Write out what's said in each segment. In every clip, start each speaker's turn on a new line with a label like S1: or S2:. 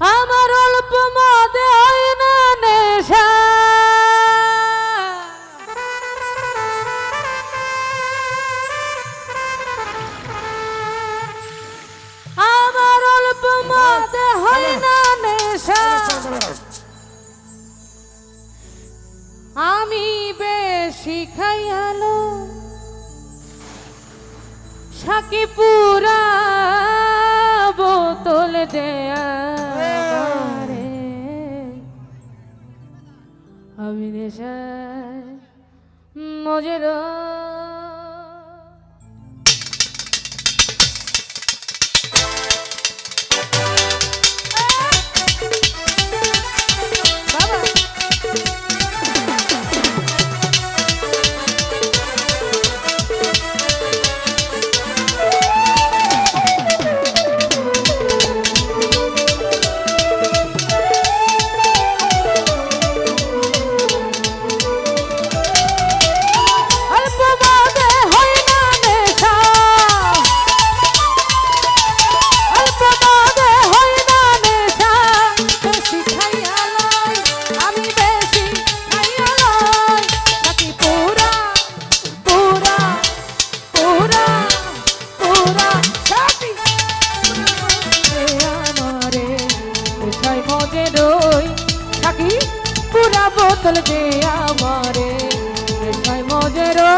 S1: আমার অল্প মদে হয় না নেশা। আমার অল্প আমি বেশি খাই আলো। সাকি পুরা বোতল দেয়া। নেশায় মজেরা লই থাকি পুরা বোতল দে আমারে। মজেরো।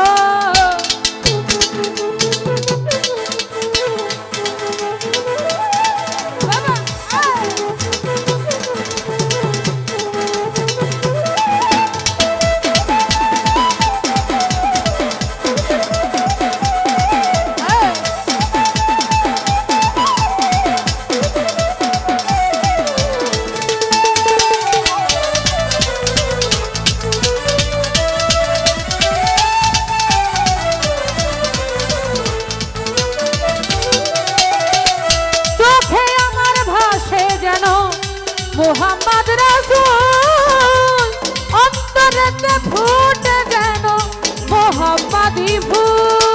S1: মোহাম্মদ রাসুল অন্তরেতে ফুটে যেন মোহাম্মদি ফুল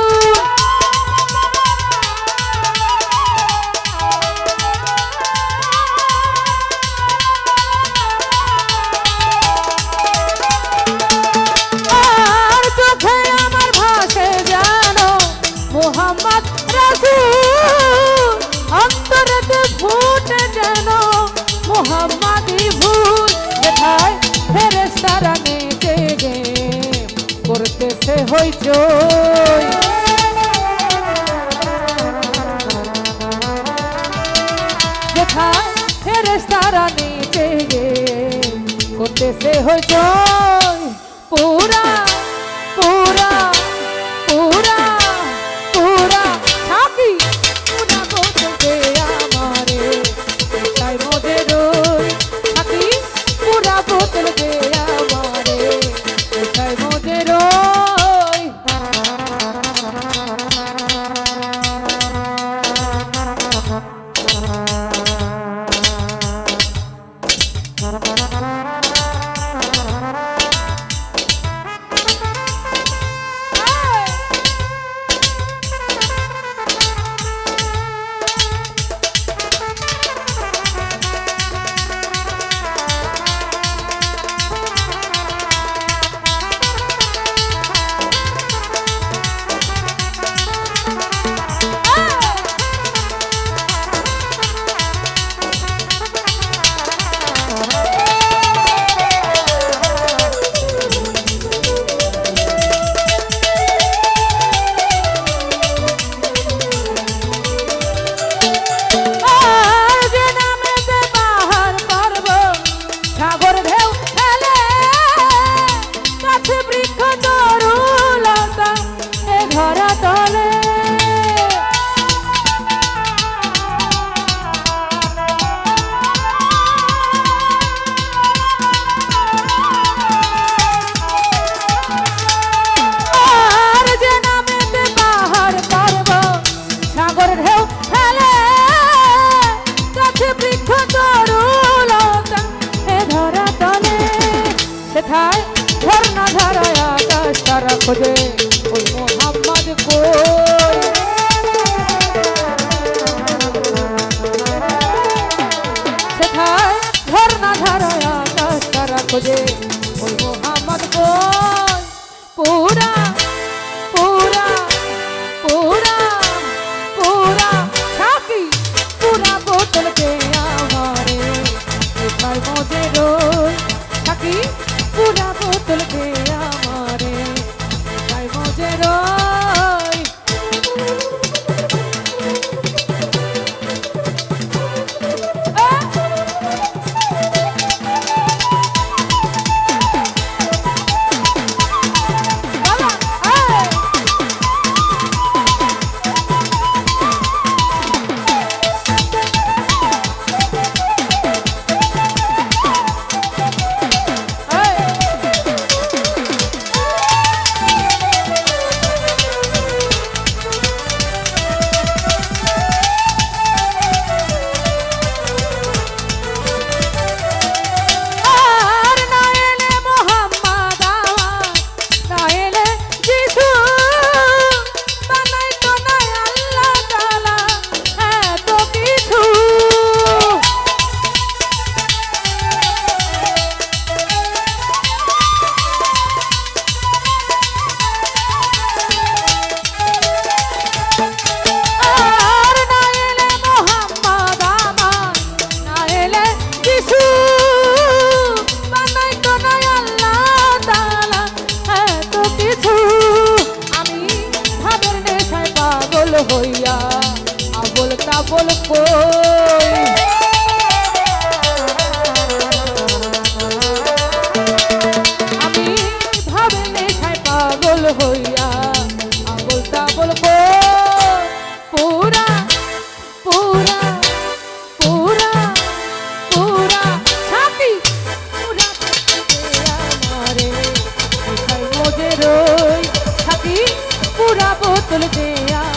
S1: উঠেছে হইচই। কোথায় ফেরেস তারা নিচে করতেছে হইচই। Oye. পুরা বোতল দেয়া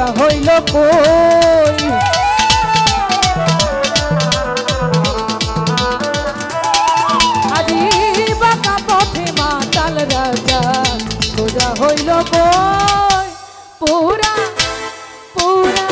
S1: রাজা হইল কই? আজি বাঁকা পথে মাতাল রাজা সোজা হইল কই? পুরা পুরা